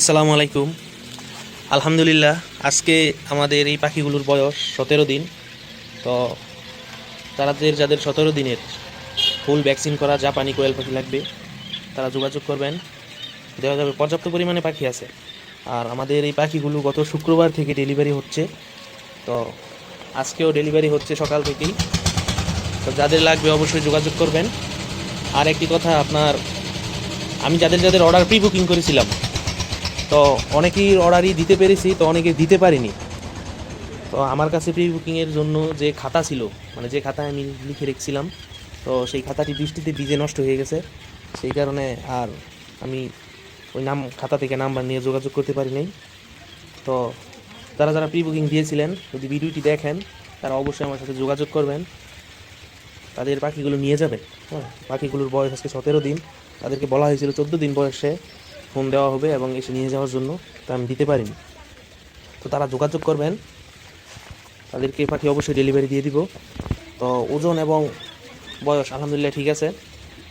আসসালামু আলাইকুম। আলহামদুলিল্লাহ, আজকে আমাদের এই পাখিগুলোর বয়স সতেরো দিন। তো তাদের, যাদের সতেরো দিনের ফুল ভ্যাকসিন করা জাপানি কোয়েল পাখি লাগবে, তারা যোগাযোগ করবেন। দেওয়া যাবে, পর্যাপ্ত পরিমাণে পাখি আছে। আর আমাদের এই পাখিগুলো গত শুক্রবার থেকে ডেলিভারি হচ্ছে। তো আজকেও ডেলিভারি হচ্ছে সকাল থেকেই। তো যাদের লাগবে অবশ্যই যোগাযোগ করবেন। আর একটি কথা আপনার, আমি যাদের যাদের অর্ডার প্রি বুকিং করেছিলাম তো অনেকেই অর্ডারই দিতে পেরেছি, তো অনেকে দিতে পারিনি। তো আমার কাছে প্রি বুকিংয়ের জন্য যে খাতা ছিল মানে যে খাতায় আমি লিখে রেখেছিলাম, তো সেই খাতাটি বৃষ্টিতে ভিজে নষ্ট হয়ে গেছে। সেই কারণে আর আমি ওই নাম, খাতা থেকে নাম্বার নিয়ে যোগাযোগ করতে পারি নাই। তো তারা যারা প্রি বুকিং দিয়েছিলেন, যদি ভিডিওটি দেখেন, তারা অবশ্যই আমার সাথে যোগাযোগ করবেন। তাদের পাখিগুলো নিয়ে যাবেন হ্যাঁ? পাখিগুলোর বয়স আজকে সতেরো দিন। তাদেরকে বলা হয়েছিল চোদ্দ দিন বয়সে। ফোন দেওয়া হবে এবং এসে নিয়ে যাওয়ার জন্য তা আমি দিতে পারিনি। তো তারা যোগাযোগ করবেন। তাদেরকে পাখি অবশ্যই ডেলিভারি দিয়ে দিব। তো ওজন এবং বয়স আলহামদুলিল্লাহ ঠিক আছে।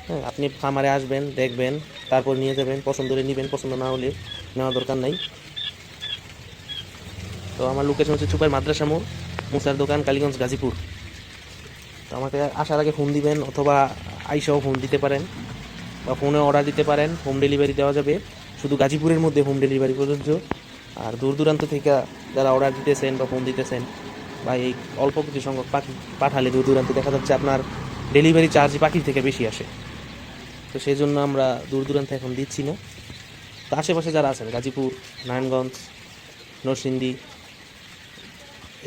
হ্যাঁ আপনি খামারে আসবেন, দেখবেন, তারপর নিয়ে যাবেন। পছন্দ হলে নেবেন, পছন্দ না হলে নেওয়া দরকার নাই। তো আমার লোকেশন হচ্ছে চুপার মাদ্রাসা মোড়, মুসার দোকান, কালীগঞ্জ, গাজীপুর। তো আমাকে আসার আগে ফোন দিবেন অথবা আইসাও ফোন দিতে পারেন। বা ফোনে অর্ডার দিতে পারেন হোম ডেলিভারি দেওয়া যাবে। শুধু গাজীপুরের মধ্যে হোম ডেলিভারি প্রযোজ্য আর দূর দূরান্ত থেকে যারা অর্ডার দিতেছেন বা ফোন দিতেছেন, বা এই অল্প কিছু সংখ্যক পাখি পাঠালে দূর দূরান্তে দেখা যাচ্ছে আপনার ডেলিভারি চার্জ পাখির থেকে বেশি আসে। তো সেই জন্য আমরা দূর দূরান্তে এখন দিচ্ছি না। তো আশেপাশে যারা আছেন, গাজীপুর, নারায়ণগঞ্জ, নরসিংদী,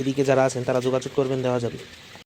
এদিকে যারা আছেন, তারা যোগাযোগ করবেন, দেওয়া যাবে।